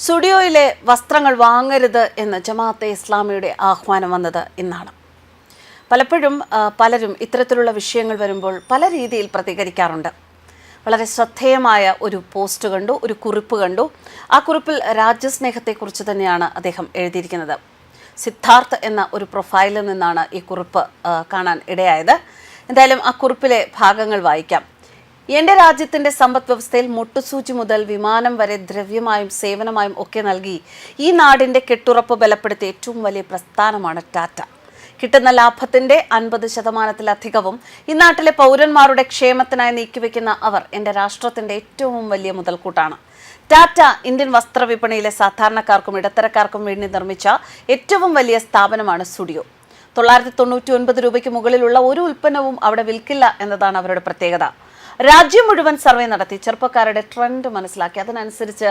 സ്റ്റുഡിയോയിലെ വസ്ത്രങ്ങൾ വാങ്ങരുത് എന്ന് ജമാഅത്തെ ഇസ്ലാമിയുടെ ആഹ്വാനം വന്നത് ഇന്നാണ്. പലപ്പോഴും പലരും ഇത്തരത്തിലുള്ള വിഷയങ്ങൾ വരുമ്പോൾ പല രീതിയിൽ പ്രതികരിക്കാറുണ്ട്. വളരെ ശ്രദ്ധേയമായ ഒരു പോസ്റ്റ് കണ്ടു ഒരു കുറിപ്പ് കണ്ടു. ആ കുറിപ്പിൽ രാജ്യസ്നേഹത്തെക്കുറിച്ച് തന്നെയാണ് അദ്ദേഹം എഴുതിയിരിക്കുന്നത്. സിദ്ധാർത്ഥ് എന്ന ഒരു പ്രൊഫൈലിൽ നിന്നാണ് ഈ കുറിപ്പ് കാണാൻ ഇടയായത്. എന്തായാലും ആ കുറിപ്പിലെ ഭാഗങ്ങൾ വായിക്കാം. എന്റെ രാജ്യത്തിന്റെ സമ്പദ് വ്യവസ്ഥയിൽ മുട്ടുസൂചി മുതൽ വിമാനം വരെ ദ്രവ്യമായും സേവനമായും ഒക്കെ നൽകി ഈ നാടിന്റെ കെട്ടുറപ്പ് ബലപ്പെടുത്തിയ ഏറ്റവും വലിയ പ്രസ്ഥാനമാണ് ടാറ്റ. കിട്ടുന്ന ലാഭത്തിന്റെ അൻപത് ശതമാനത്തിലധികവും ഈ നാട്ടിലെ പൗരന്മാരുടെ ക്ഷേമത്തിനായി നീക്കിവെക്കുന്ന അവർ എന്റെ രാഷ്ട്രത്തിന്റെ ഏറ്റവും വലിയ മുതൽക്കൂട്ടാണ്. ടാറ്റ ഇന്ത്യൻ വസ്ത്രവിപണിയിലെ സാധാരണക്കാർക്കും ഇടത്തരക്കാർക്കും വേണ്ടി നിർമ്മിച്ച ഏറ്റവും വലിയ സ്ഥാപനമാണ് സ്റ്റുഡിയോ. തൊള്ളായിരത്തി തൊണ്ണൂറ്റി ഒൻപത് രൂപയ്ക്ക് മുകളിലുള്ള ഒരു ഉൽപ്പന്നവും അവിടെ വിൽക്കില്ല എന്നതാണ് അവരുടെ പ്രത്യേകത. രാജ്യം മുഴുവൻ സർവേ നടത്തി. ചെറുപ്പക്കാരുടെ ട്രെൻഡ് മനസ്സിലാക്കി. അതിനനുസരിച്ച്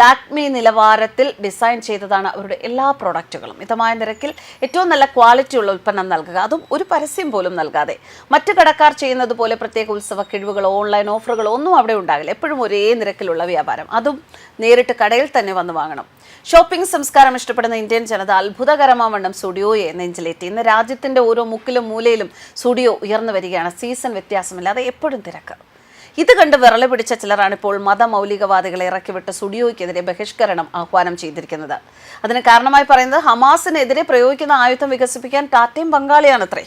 ലാക്മി നിലവാരത്തിൽ ഡിസൈൻ ചെയ്തതാണ് അവരുടെ എല്ലാ പ്രോഡക്റ്റുകളും മിതമായ നിരക്കിൽ ഏറ്റവും നല്ല ക്വാളിറ്റി ഉള്ള ഉൽപ്പന്നം നൽകുക. അതും ഒരു പരസ്യം പോലും നൽകാതെ. മറ്റു കടക്കാർ ചെയ്യുന്നത് പോലെ പ്രത്യേക ഉത്സവ കിഴിവുകളോ ഓൺലൈൻ ഓഫറുകളോ ഒന്നും അവിടെ ഉണ്ടാകില്ല. എപ്പോഴും ഒരേ നിരക്കിലുള്ള വ്യാപാരം. അതും നേരിട്ട് കടയിൽ തന്നെ വന്ന് വാങ്ങണം. ഷോപ്പിംഗ് സംസ്കാരം ഇഷ്ടപ്പെടുന്ന ഇന്ത്യൻ ജനത അത്ഭുതകരമാവണ്ണം സ്റ്റുഡിയോയെ നെഞ്ചിലേറ്റി. ഇന്ന് രാജ്യത്തിന്റെ ഓരോ മുക്കിലും മൂലയിലും സ്റ്റുഡിയോ ഉയർന്നു വരികയാണ്. സീസൺ വ്യത്യാസമില്ലാതെ എപ്പോഴും തിരക്ക്. ഇത് കണ്ട് വിറളി പിടിച്ച ചിലരാണ് ഇപ്പോൾ മതമൗലികവാദികളെ ഇറക്കിവിട്ട് സ്റ്റുഡിയോയ്ക്കെതിരെ ബഹിഷ്കരണം ആഹ്വാനം ചെയ്തിരിക്കുന്നത്. അതിന് കാരണമായി പറയുന്നത് ഹമാസിനെതിരെ പ്രയോഗിക്കുന്ന ആയുധം വികസിപ്പിക്കാൻ ടാറ്റയും പങ്കാളിയാണത്രേ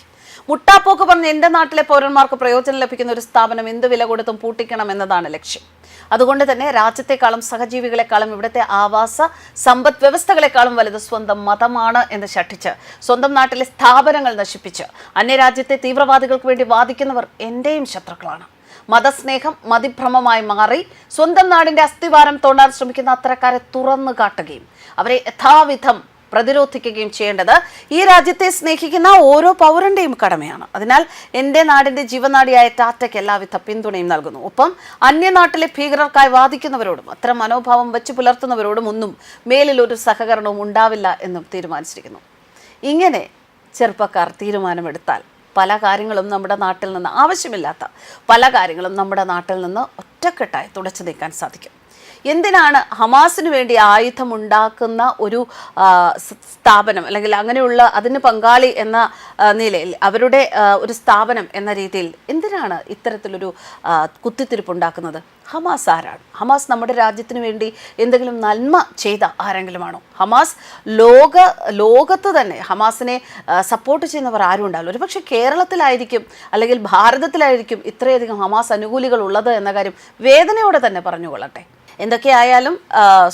മുട്ടാപ്പോക്ക് പറഞ്ഞ് എന്റെ നാട്ടിലെ പൗരന്മാർക്ക് പ്രയോജനം ലഭിക്കുന്ന ഒരു സ്ഥാപനം എന്ത് വില കൊടുത്തും പൂട്ടിക്കണം എന്നതാണ് ലക്ഷ്യം. അതുകൊണ്ട് തന്നെ രാജ്യത്തെക്കാളും സഹജീവികളെക്കാളും ഇവിടുത്തെ ആവാസ സമ്പദ് വ്യവസ്ഥകളെക്കാളും വലുത് സ്വന്തം മതമാണ് എന്ന് ശഠിച്ച് സ്വന്തം നാട്ടിലെ സ്ഥാപനങ്ങൾ നശിപ്പിച്ച് അന്യരാജ്യത്തെ തീവ്രവാദികൾക്ക് വേണ്ടി വാദിക്കുന്നവർ എന്റെയും ശത്രുക്കളാണ്. മതസ്നേഹം മതിഭ്രമമായി മാറി സ്വന്തം നാടിന്റെ അസ്ഥിവാരം തോണ്ടാൻ ശ്രമിക്കുന്ന അത്തരക്കാരെ തുറന്നു കാട്ടുകയും അവരെ യഥാവിധം പ്രതിരോധിക്കുകയും ചെയ്യേണ്ടത് ഈ രാജ്യത്തെ സ്നേഹിക്കുന്ന ഓരോ പൗരന്റെയും കടമയാണ്. അതിനാൽ എന്റെ നാടിന്റെ ജീവനാടിയായ ടാറ്റയ്ക്ക് എല്ലാവിധ പിന്തുണയും നൽകുന്നു. ഒപ്പം അന്യനാട്ടിലെ ഭീകരർക്കായി വാദിക്കുന്നവരോടും അത്തരം മനോഭാവം വെച്ച് പുലർത്തുന്നവരോടും ഒന്നും മേലിൽ ഒരു സഹകരണവും ഉണ്ടാവില്ല എന്നും തീരുമാനിച്ചിരിക്കുന്നു. ഇങ്ങനെ ചെറുപ്പക്കാർ തീരുമാനമെടുത്താൽ പല കാര്യങ്ങളും നമ്മുടെ നാട്ടിൽ നിന്ന് ആവശ്യമില്ലാത്ത പല കാര്യങ്ങളും നമ്മുടെ നാട്ടിൽ നിന്ന് ഒറ്റക്കെട്ടായി തുടച്ചു നീക്കാൻ സാധിക്കും. എന്തിനാണ് ഹമാസിന് വേണ്ടി ആയുധം ഉണ്ടാക്കുന്ന ഒരു സ്ഥാപനം അല്ലെങ്കിൽ അങ്ങനെയുള്ള അതിന് പങ്കാളി എന്ന നിലയിൽ അവരുടെ ഒരു സ്ഥാപനം എന്ന രീതിയിൽ എന്തിനാണ് ഇത്തരത്തിലൊരു കുത്തിത്തിരിപ്പ് ഉണ്ടാക്കുന്നത് ഹമാസ് ആരാണ്? ഹമാസ് നമ്മുടെ രാജ്യത്തിന് വേണ്ടി എന്തെങ്കിലും നന്മ ചെയ്ത ആരെങ്കിലുമാണോ? ഹമാസ് ലോക ലോകത്ത് തന്നെ ഹമാസിനെ സപ്പോർട്ട് ചെയ്യുന്നവർ ആരും ഉണ്ടാവില്ല. ഒരുപക്ഷെ കേരളത്തിലായിരിക്കും അല്ലെങ്കിൽ ഭാരതത്തിലായിരിക്കും ഇത്രയധികം ഹമാസ് അനുകൂലികൾ ഉള്ളത് എന്ന കാര്യം വേദനയോടെ തന്നെ പറഞ്ഞുകൊള്ളട്ടെ. എന്തൊക്കെയായാലും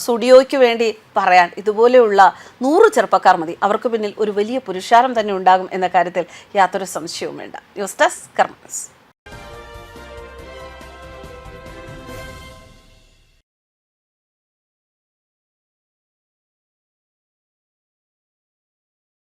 സ്റ്റുഡിയോയ്ക്ക് വേണ്ടി പറയാൻ ഇതുപോലെയുള്ള നൂറ് ചെറുപ്പക്കാർ മതി. അവർക്ക് പിന്നിൽ ഒരു വലിയ പുരുഷാരം തന്നെ ഉണ്ടാകും എന്ന കാര്യത്തിൽ യാതൊരു സംശയവും വേണ്ട ന്യൂസ് ഡെസ്ക് കർമ്മസ്